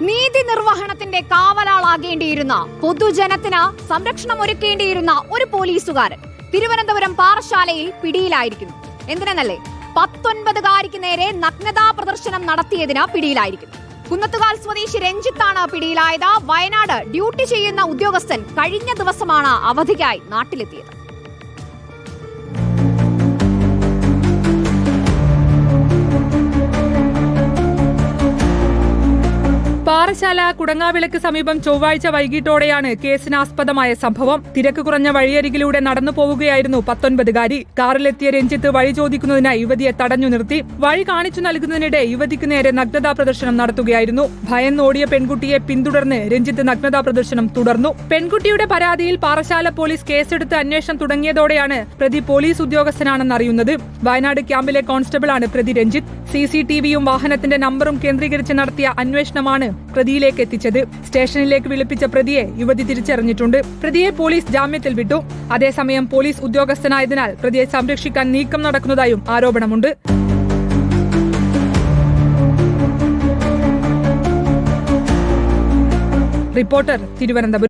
നീതി നിർവഹണത്തിന്റെ കാവലാളാകേണ്ടിയിരുന്ന പൊതുജനത്തിന് സംരക്ഷണം ഒരുക്കേണ്ടിയിരുന്ന ഒരു പോലീസുകാരൻ തിരുവനന്തപുരം പാറശാലയിൽ പിടിയിലായിരിക്കുന്നു. എന്തിനെന്നല്ലേ? പത്തൊൻപതുകാരിക്ക് നേരെ നഗ്നതാ പ്രദർശനം നടത്തിയതിന് പിടിയിലായിരിക്കുന്നു. കുന്നത്തുകാൽ സ്വദേശി രഞ്ജിത്താണ് പിടിയിലായത്. വയനാട് ഡ്യൂട്ടി ചെയ്യുന്ന ഉദ്യോഗസ്ഥൻ കഴിഞ്ഞ ദിവസമാണ് അവധിക്കായി നാട്ടിലെത്തിയത്. പാറശാല കുടങ്ങാവിളക്ക് സമീപം ചൊവ്വാഴ്ച വൈകിട്ടോടെയാണ് കേസിനാസ്പദമായ സംഭവം. തിരക്ക് കുറഞ്ഞ വഴിയരികിലൂടെ നടന്നു പോവുകയായിരുന്നു പത്തൊൻപതുകാരി. കാറിലെത്തിയ രഞ്ജിത്ത് വഴി ചോദിക്കുന്നതിനായി യുവതിയെ തടഞ്ഞു നിർത്തി. വഴി കാണിച്ചു നൽകുന്നതിനിടെ യുവതിക്ക് നേരെ നഗ്നതാ പ്രദർശനം നടത്തുകയായിരുന്നു. ഭയന്നോടിയ പെൺകുട്ടിയെ പിന്തുടർന്ന് രഞ്ജിത്ത് നഗ്നതാ പ്രദർശനം തുടർന്നു. പെൺകുട്ടിയുടെ പരാതിയിൽ പാറശാല പോലീസ് കേസെടുത്ത് അന്വേഷണം തുടങ്ങിയതോടെയാണ് പ്രതി പോലീസ് ഉദ്യോഗസ്ഥനാണെന്ന് അറിയുന്നത്. വയനാട് ക്യാമ്പിലെ കോൺസ്റ്റബിളാണ് പ്രതി രഞ്ജിത്ത്. സി സി വാഹനത്തിന്റെ നമ്പറും കേന്ദ്രീകരിച്ച് നടത്തിയ അന്വേഷണമാണ് പ്രതിയിലേക്ക് എത്തിച്ചത്. സ്റ്റേഷനിലേക്ക് വിളിപ്പിച്ച പ്രതിയെ യുവതി തിരിച്ചറിഞ്ഞിട്ടുണ്ട്. പ്രതിയെ പോലീസ് ജാമ്യത്തിൽ വിട്ടു. അതേസമയം പോലീസ് ഉദ്യോഗസ്ഥനായതിനാൽ പ്രതിയെ സംരക്ഷിക്കാൻ നീക്കം നടക്കുന്നതായും ആരോപണമുണ്ട്. റിപ്പോർട്ടർ തിരുവനന്തപുരം.